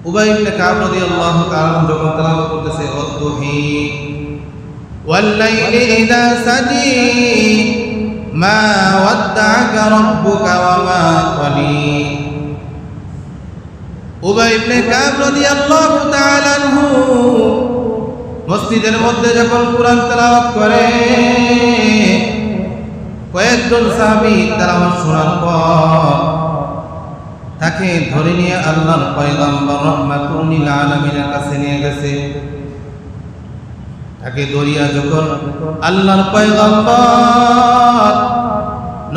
উবাই ইবনে কাব রাদিয়াল্লাহু তাআলা যখন তেলাওয়াত করতেছে ওয়াদ্দুহি والليل إذا سجي ما ودعك ربك وما قلي উবাই ইবনে কাব রাদিয়াল্লাহু তাআলা আনহু মসজিদের মধ্যে যখন কোরআন তেলাওয়াত করে কয়েকজন সাহাবী তেলাওয়াত শোনার পর তাকে ধরে নিয়ে আল্লাহর পয়গম্বর রহমাতুল আলামিনের কাছে নিয়ে গেছে। তাকে দরিয়া যখন আল্লাহর পয়গম্বর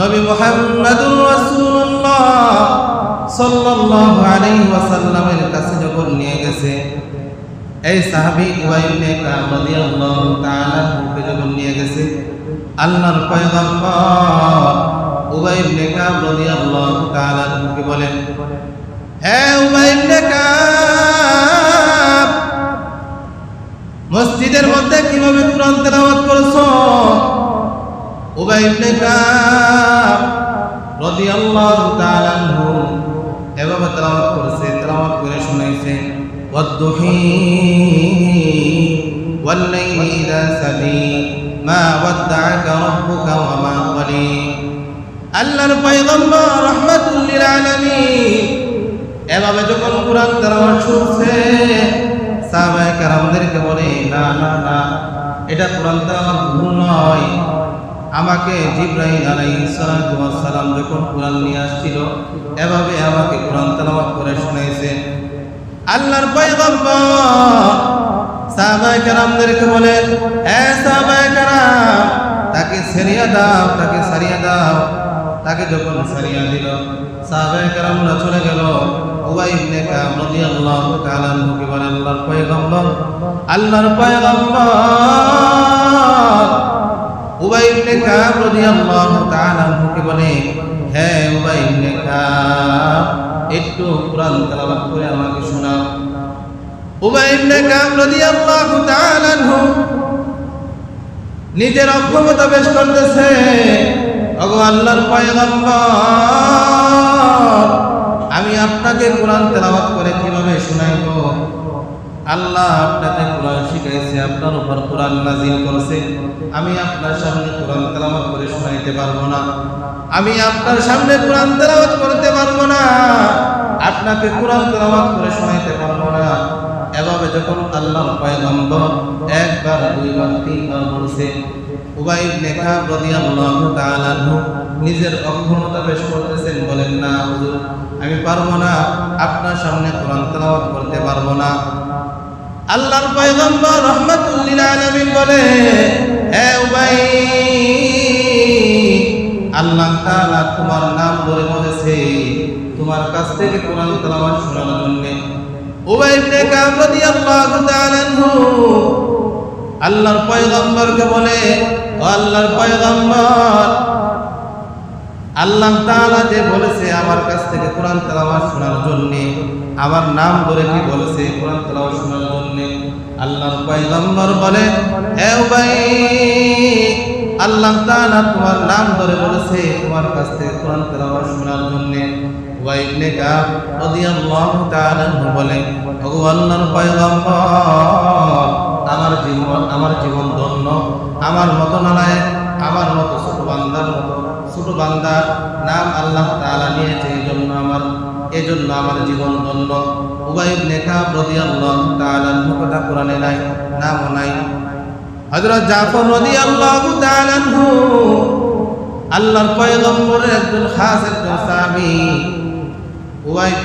নবী মুহাম্মদুর রাসূলুল্লাহ সাল্লাল্লাহু আলাইহি ওয়াসাল্লামের কাছে যখন নিয়ে গেছে, এই সাহাবী উবাই ইবনে কাব রাদিয়াল্লাহু তাআলা যখন নিয়ে গেছে, আল্লাহর পয়গম্বর উবাই ইবনে কাব রাদিয়াল্লাহু তাআলা তাকে বলেন, হে উবাই ইবনে কাব, মসজিদের মধ্যে কীভাবে কুরআন তেলাওয়াত করছ? উবাই ইবনে কাব রাদিয়াল্লাহু তাআলা আনহু এভাবে তেলাওয়াত করেছে, তেলাওয়াত করে শুনাইছে, ওয়াদ্দুহি ওয়াল ইযা সাবি মা ওয়াদ্দা'aka রাব্বুকা ওয়া মা আল্লাহর পয়গম্বর রহমাতুল লিল আলামিন। এভাবে যখন কোরআন তেলাওয়াত শুনছে সাহাবায়ে কেরামদেরকে বলে, না না না, এটা কোরআন তেলাওয়াত ভুল নয়। আমাকে জিব্রাহিম আলাইহিস সালাতু ওয়াস সালাম যখন কোরআন নিয়ে আসছিল, এভাবে আমাকে কোরআন তেলাওয়াত করে শুনাইছে। আল্লাহর পয়গম্বর সাহাবায়ে কেরামদেরকে বলে, এ সাহাবায়ে কেরাম তাকে সারিয়া দাও, তাকে সারিয়া দাও। তাকে যখন সারিয়া দিল, সাহাবায়ে চলে গেল। উবাই ইবনে কাব রাদিয়াল্লাহু তাআলা আনহুকে বলে আল্লাহর পয়গম্বর আল্লাহর পয়গম্বর। উবাই ইবনে কাব রাদিয়াল্লাহু তাআলা আনহুকে বলে, হে উবাই ইবনে কাব, একটু কোরআন তেলাওয়াত করে আমাকে শোনাও। উবাই ইবনে কাব রাদিয়াল্লাহু তাআলা নিজের অক্ষমতা পেশ করতেছে। ওগো আল্লাহর পয়গম্বর, আমি আপনাকে কোরআন তেলাওয়াত করে কীভাবে শোনাইব? আল্লাহ আপনাকে কোরআন শিখাইছে, আপনার উপর কোরআন নাজিল করেছে। আমি আপনার সামনে কোরআন তেলাওয়াত করে শোনাইতে পারব না। আমি আপনার সামনে কোরআন তেলাওয়াত করতে পারব না। আপনাকে কোরআন তেলাওয়াত করে শোনাইতে পারব না। এভাবে যখন আল্লাহর পয়গম্বর একবার, দুইবার, তিনবার বলছে আনহু নিজের অক্ষমতা পেশ করতেছেন, বলেন, না, হুজুর, আমি পারব না, আপনার সামনে কোরআন তেলাওয়াত করতে পারব না। আল্লাহর পয়গম্বর রহমাতুল বলে আল্লাহ তাআলা তোমার নাম ধরে বলেছে তোমার কাছ থেকে কোরআন তেলাওয়াত শোনার জন্য। আল্লাহর পয়গম্বরকে বলে আল্লাহর পয়গম্বর, আল্লাহ তাআলা যে বলেছে আমার কাছ থেকে কোরআন তেলাওয়াত শোনার জন্য, আমার নাম ধরে কি বলেছে কোরআন তেলাওয়াত শোনার জন্য? আল্লাহর পয়গম্বর বলে, হে ভাই আল্লাহ তাআলা তোমার নাম ধরে বলেছে তোমার কাছ থেকে কোরআন তেলাওয়াত শোনার জন্য। ওয়াইবনে কাব বলে পয়গম্বর আমার জীবন আমার জীবন ধন্য। আমার মতো নালায়েক আমার মতো ছোট বান্দার মতো। ছোট বান্দার নাম আল্লাহ তাআলা নিয়েছে এই জন্য আমার এই জন্য আমার জীবন ধন্য। উবাইব লেখা প্রতি আল্লাহ তাআলা কথা কোরআনে নাই, নামও নাই। হযরত জাফর রাদিয়াল্লাহু তাআলা আনহু, আল্লাহর পয়গম্বরের একজন খাস একজন সাহাবী। উবাইব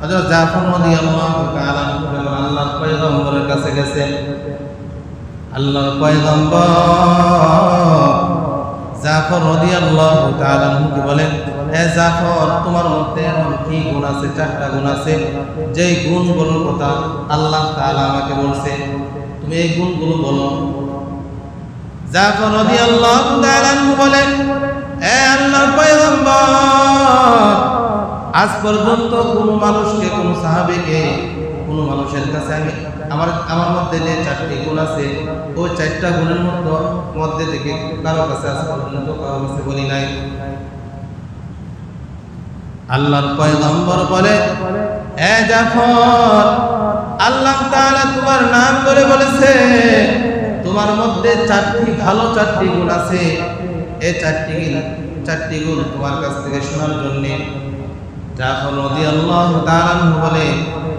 হযরত জাফর রাদিয়াল্লাহু তাআলা আনহু আল্লাহর পয়গম্বরের কাছে গেছেন আল্লাহর পয়গম্বর জাফর রাদিয়াল্লাহু তাআলা আনহু বলেন হে জাফর, তোমার মধ্যে এমন কি গুণ আছে? চারটা গুণ আছে। যেই গুণগুলোর কথা আল্লাহ তাআলা আমাকে বলছে, তুমি এই গুণগুলো বলো। জাফর তাআলা আনহু বলেন হে আল্লাহর পয়গম্বর, আজ পর্যন্ত কোন মানুষকে, কোন সাহাবীকে, কোন মানুষের কাছে আমি আমার আমার মধ্যে যে চারটি গুণ আছে, ওই চারটা গুণের মধ্যে মধ্যে থেকে কারও কাছে আজ পর্যন্ত কারও কাছে বলি নাই। আল্লাহর পয়গম্বর বলে, এ জাফর, আল্লাহ তাআলা তোমার নাম করে বলেছে, তোমার মধ্যে চারটি ভালো চারটি গুণ আছে। এই চারটি গুণ চারটি গুণ তোমার কাছ থেকে শোনার জন্য। জাফর রাদিয়াল্লাহু তাআলা বলে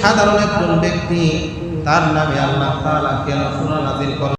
সাধারণ একজন ব্যক্তি তার নামে আল্লাহ কেন সূরা করে